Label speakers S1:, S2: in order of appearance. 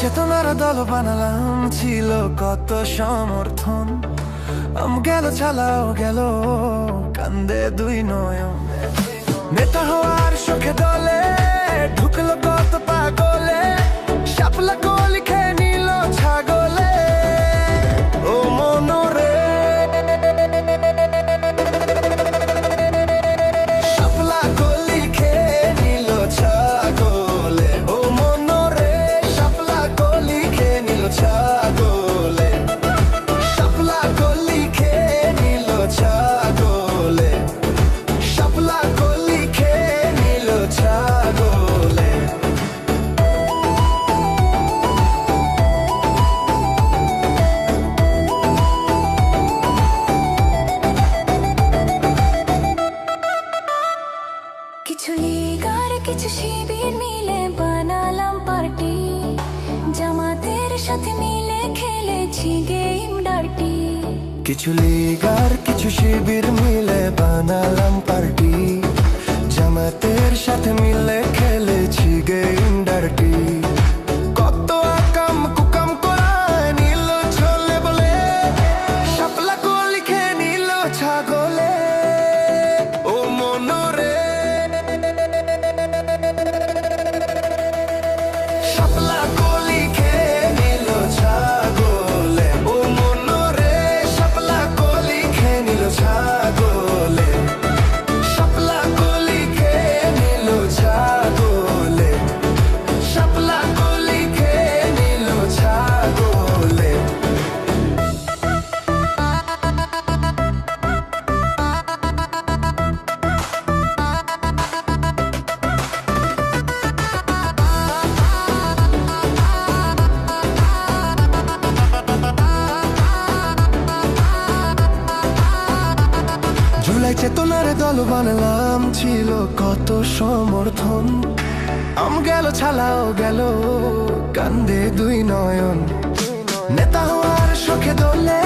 S1: চেতনার দল বানালাম ছিল কত সমর্থন। আম গেল, চালাও গেল, কান্দে দুই নয় নেতা হওয়ার
S2: জামাতের সাথে মিলে খেলেছি গেম ডার্টি
S1: কিছু লীগ আর কিছু শিবির মিলে বানালাম পার্টি জামাতের সাথে মিলে খেলেছি গেম ডার্টি কত চেতনার দল বানালাম ছিল কত সমর্থন। আম গেল ছালাও গেল কান্দে দুই নয়ন। নেতা হওয়ার শোকে দোলে